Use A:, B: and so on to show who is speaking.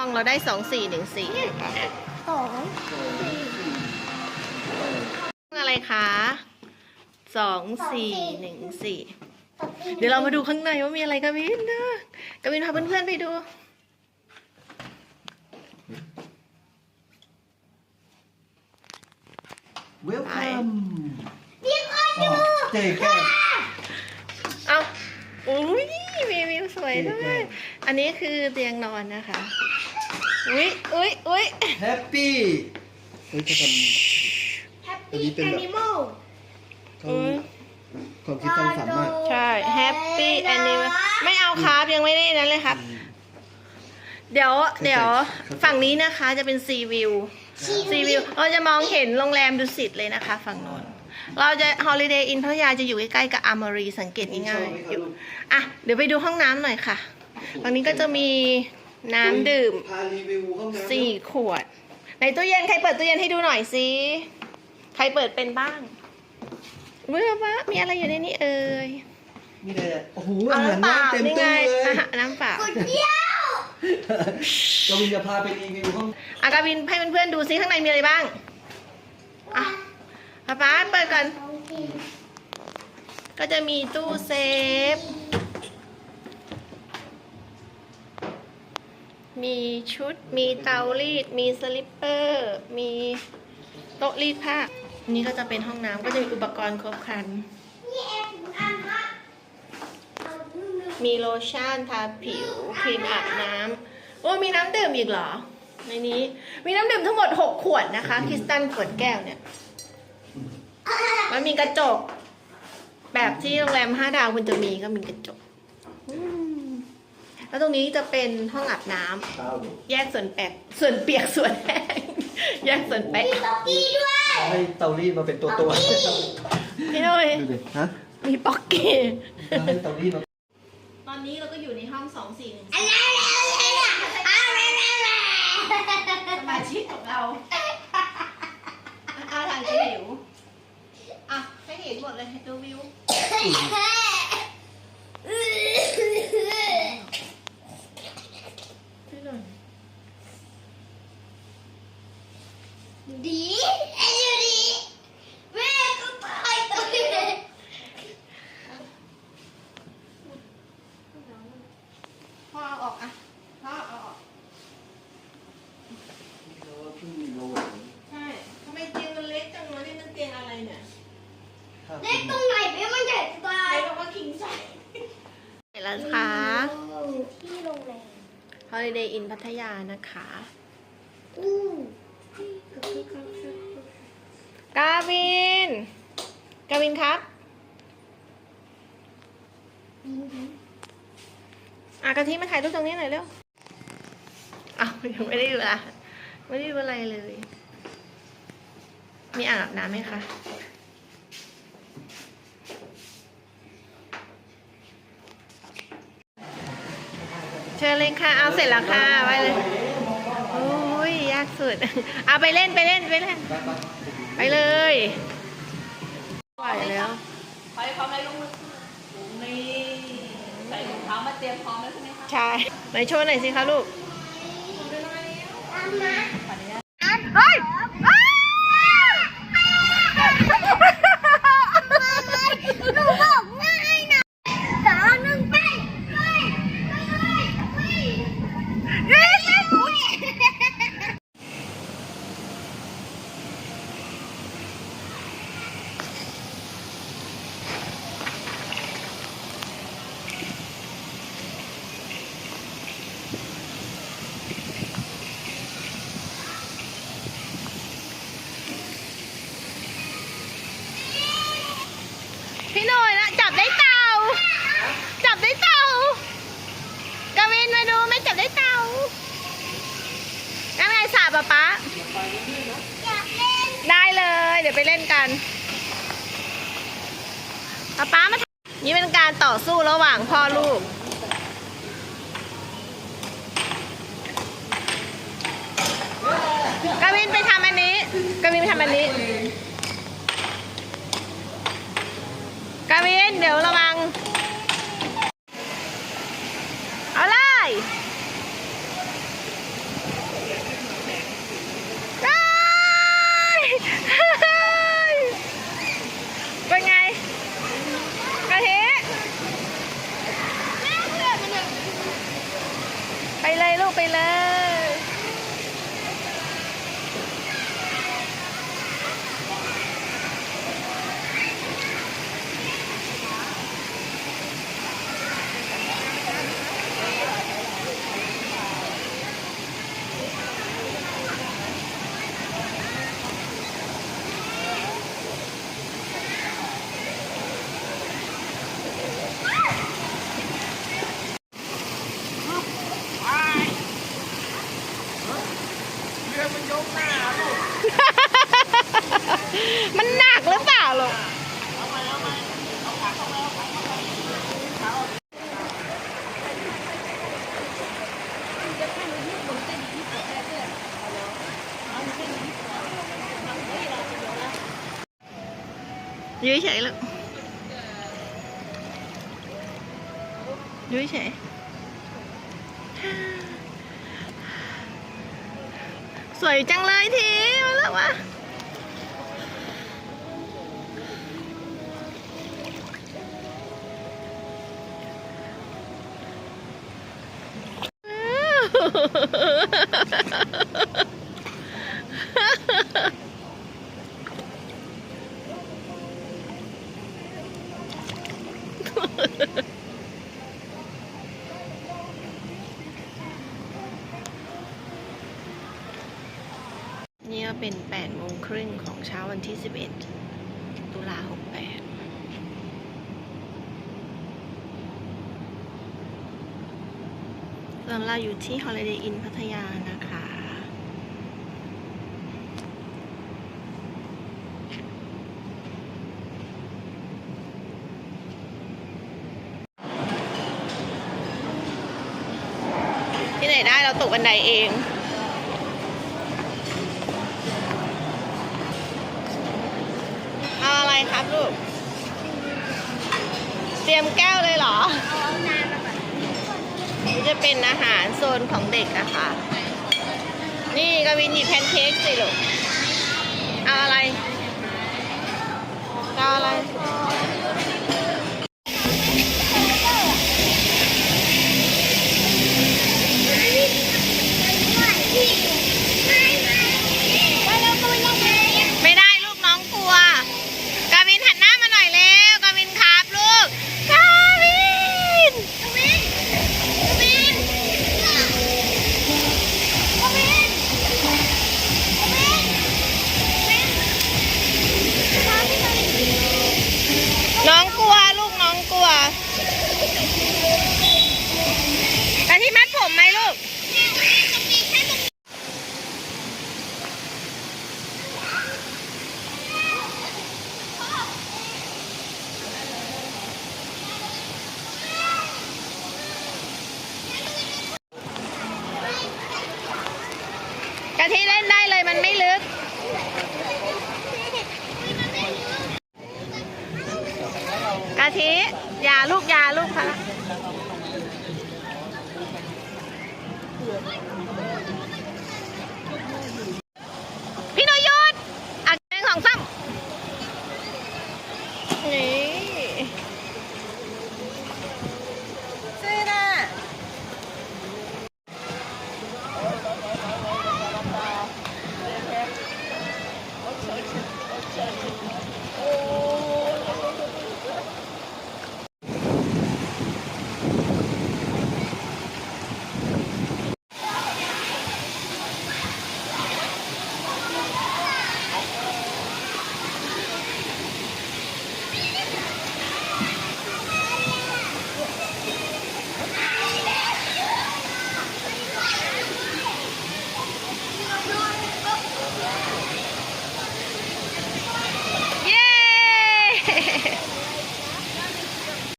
A: ห้องเราได้สองสี่หนึ่งสี่
B: สอง
A: อะไรคะสองสี่หนึ่งสี่เดี๋ยวเรามาดูข้างในว่ามีอะไรกันวินนะกวินพาเพื่อนๆไปดู
C: เวลคัมเจ๊แก้ว
A: เอาอุ้ยมีวิวสวยด้ว
C: เก๋
A: ย
C: ๆ
A: อันนี้คือเตียงนอนนะคะ อุ้ยอุ้ยอุ้ย
C: แฮปปี้เฮ้ยเขาท
B: แฮปปี้แอนิมอลำ
C: เขาความคิดสร้างสรรค์มาก
A: ใช่ Happy Animal ไม่เอาครับยังไม่ได้นั้นเลยครับเดี๋ยวเดี๋ยวฝั่งนี้นะคะจะเป็นซีวิวซีวิวเราจะมองเห็นโรงแรมดุสิตเลยนะคะ ฝั่งโน้นเราจะ Holiday Inn พัทยาจะอยู่ใกล้ๆกับอามารีสังเกตง่ายๆอยู่อะเดี๋ยวไปดูห้องน้ำหน่อยค่ะฝั่งนี้ก็จะมี น้ำดื่ม
C: พารีวิวห้องน้ำ
A: สี่ขวด ในตู้เย็นใครเปิดตู้เย็นให้ดูหน่อยสิใครเปิดเป็นบ้างเมื่อว่ามีอะไรอยู่ในนี้เอ่ย
C: มีแต่โอ้โห
A: เอา
C: อาหาร
A: น้ำเปล่า
C: น้ำเต็ม
A: นี่
C: ตู้
A: ไง
C: เลย
A: อะน้ำเปล่า
B: เดียว
C: เราวินจะพาไปรีวิวห้อง
A: อากาบินให้เพื่อนๆดูซิข้างในมีอะไรบ้างอะป๊าป๊าเปิดก่อนก็จะมีตู้เซฟ มีชุด มีเตารีด มีสลิปเปอร์ มีโต๊ะรีดผ้านนี้ก็จะเป็นห้องน้ำก็จะมีอุปกรณ์ครบครัน
B: มีเองอันฮะเอานึ่ง
A: มีโลชั่นทาผิว ครีมอาบน้ำ โอ้ มีน้ำดื่มอีกเหรอ ในนี้ มีน้ำดื่มทั้งหมด 6 ขวดนะคะ คริสตัลขวดแก้วเนี่ย มันมีกระจก แบบที่โรงแรม 5 ดาวคุณจะมีก็มีกระจก แล้วตรงนี้จะเป็นห้องอาบน้ำ
C: เช้า
A: แยกส่วนแปกส่วนเปียกส่วนแห้งแยกส่วนแปก
B: มีต๊อกกี้ด้วย
C: ให้เตารีดมาเป็นตัวตัว
A: พี่นุ้ย
C: ดูดิฮะ
A: มีป๊อกเก้
C: ให้เตารีดมา
A: ตอนนี้เราก็อยู่ในห้องสองสี่หนึ่ง
B: อะไรอะไรอะไรอะไร
A: สมาชิกของเราอาทางจะหิวอะให้เห็นหมดเลยให้ดูวิว พี่หน่อย
B: ดีไอ้ยูดีแม่ก็ตายตัวเลย
A: พ่อเอาออกอะพ่อเอาออก ใช่ทำไมเตียงมันเล็กจังวะนี่มันเตียงอะไรเนี่ย
B: เล็กตรงไหนแม่มันใหญ่จะตา
A: ใคร
B: ย
A: บอกว่าคิงไซส์ไหนล่ะคะ
B: ที่โรงแรม
A: Holiday in พัทยานะคะกาวิน กาวินครับอะกะทิมาถ่ายรูปตรงนี้หน่อยเร็วอ้าวยังไม่ได้ดูละไม่ได้ดูอะไรเลย มีอ่างอาบน้ำไหมคะ เชิญเลยค่ะ เอาเสร็จแล้วค่ะไปเลยโอ้ยยากสุด เอาไปเล่นไปเล่นไปเล่น ไปเลยไหวแล้ว
D: ไปพร้อมไหมลูกนี่ใส่รองเท้ามาเตรียมพร้อมแล้วใช่ไหมคะ
A: ใช่ไหนโชว์หน่อยสิคะลูก
B: ตามมา
A: เฮ้ย
B: หนูบอกง่ายนะสองหนึ่งไปไปไปไปเฮ้ยเฮ้ย
A: พี่หน่อยนะจับได้เต่า จับได้เต่ากาวินมาดูไม่จับได้เต่า ยังไงสาปะป๊าได้เลย เดี๋ยวไปเล่นกันป๊าป๊ามานี่เป็นการต่อสู้ระหว่างพ่อลูกกาวินไปทำอันนี้กาวินไปทำอันนี้กาวินเดี๋ยวเอาเลย ไปเล ยมันหนักหรือเปล่าลูกยื้อเฉยลูกยื้อเฉย สวยจังเลยทีมาแล้ววะนี่ก็เป็น8โมงครึ่ง ของเช้าวันที่ 11 ตุลา 68ส่วนเราอยู่ที่ Holiday Inn พัทยานะคะ ที่ไหนได้เราตกบันไดเอง เอาอะไร ครับลูก เตรียมแก้วเลยเหรอ
B: เอานานมาก่อน
A: นี่จะเป็นอาหารโซนของเด็กอะค่ะนี่กวินหยิบแพนเค้กสิลูก Thank you.